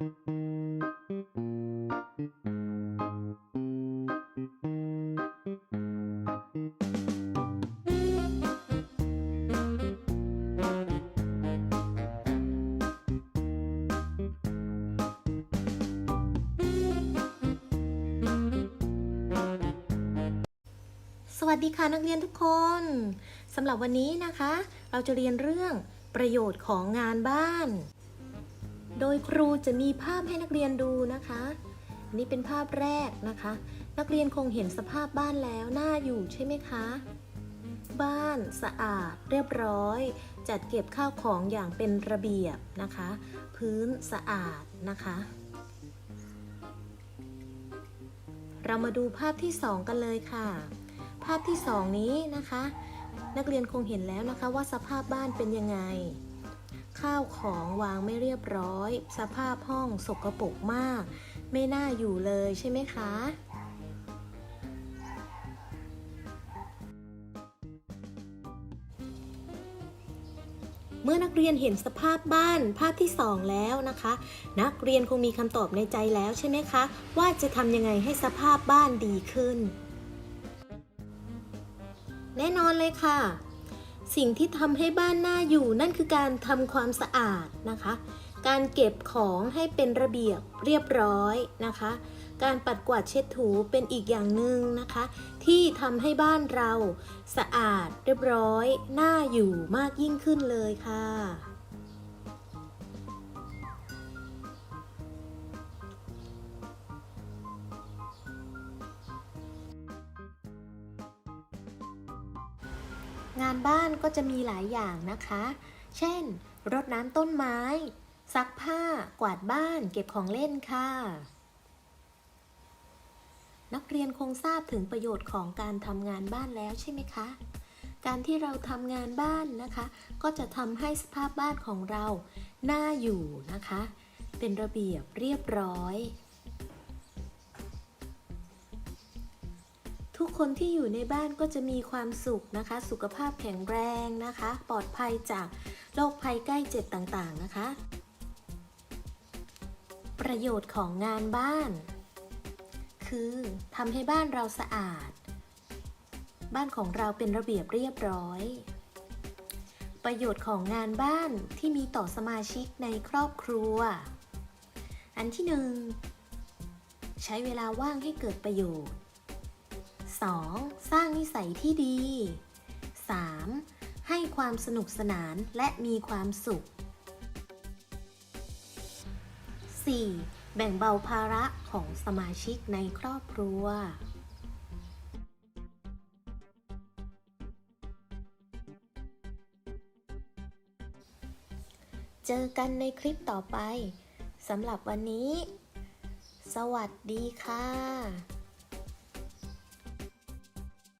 สวัสดีค่ะนักเรียนทุกคนสำหรับวันนี้นะคะ เราจะเรียนเรื่องประโยชน์ของงานบ้าน โดยครูจะมีภาพให้นักเรียนดูนะคะนนี่เป็นภาพแรกนะคะ นักเรียนคงเห็นสภาพบ้านแล้วน่าอยู่ใช่ไหมคะ บ้านสะอาดเรียบร้อย จัดเก็บข้าวของอย่างเป็นระเบียบนะคะ พื้นสะอาดนะคะ เรามาดูภาพที่สองกันเลยค่ะ ภาพที่สองนี้นะคะ นักเรียนคงเห็นแล้วนะคะว่าสภาพบ้านเป็นยังไง ข้าวของวางไม่เรียบร้อย สภาพห้องสกปรกมาก ไม่น่าอยู่เลยใช่ไหมคะ เมื่อนักเรียนเห็นสภาพบ้านภาพที่สองแล้วนะคะ นักเรียนคงมีคำตอบในใจแล้วใช่ไหมคะ ว่าจะทำยังไงให้สภาพบ้านดีขึ้น แน่นอนเลยค่ะ สิ่งที่ทำให้บ้านน่าอยู่นั่นคือการทำความสะอาดนะคะ การเก็บของให้เป็นระเบียบเรียบร้อยนะคะ การปัดกวาดเช็ดถูเป็นอีกอย่างหนึ่งนะคะ ที่ทำให้บ้านเราสะอาดเรียบร้อย น่าอยู่มากยิ่งขึ้นเลยค่ะ งานบ้านก็จะมีหลายอย่างนะคะ เช่น รดน้ำต้นไม้ ซักผ้า กวาดบ้าน เก็บของเล่นค่ะ นักเรียนคงทราบถึงประโยชน์ของการทำงานบ้านแล้วใช่ไหมคะ การที่เราทำงานบ้านนะคะ ก็จะทำให้สภาพบ้านของเรา น่าอยู่นะคะ เป็นระเบียบเรียบร้อย ทุกคนที่อยู่ในบ้านก็จะมีความสุขนะคะ สุขภาพแข็งแรงนะคะ ปลอดภัยจากโรคภัยใกล้เจ็บต่างๆนะคะ ประโยชน์ของงานบ้าน คือทำให้บ้านเราสะอาด บ้านของเราเป็นระเบียบเรียบร้อย ประโยชน์ของงานบ้านที่มีต่อสมาชิกในครอบครัว อันที่หนึ่งใช้เวลาว่างให้เกิดประโยชน์ 2. สร้างนิสัยที่ดี 3. ให้ความสนุกสนานและมีความสุข 4. แบ่งเบาภาระของสมาชิกในครอบครัว เจอกันในคลิปต่อไปสำหรับวันนี้ สวัสดีค่ะ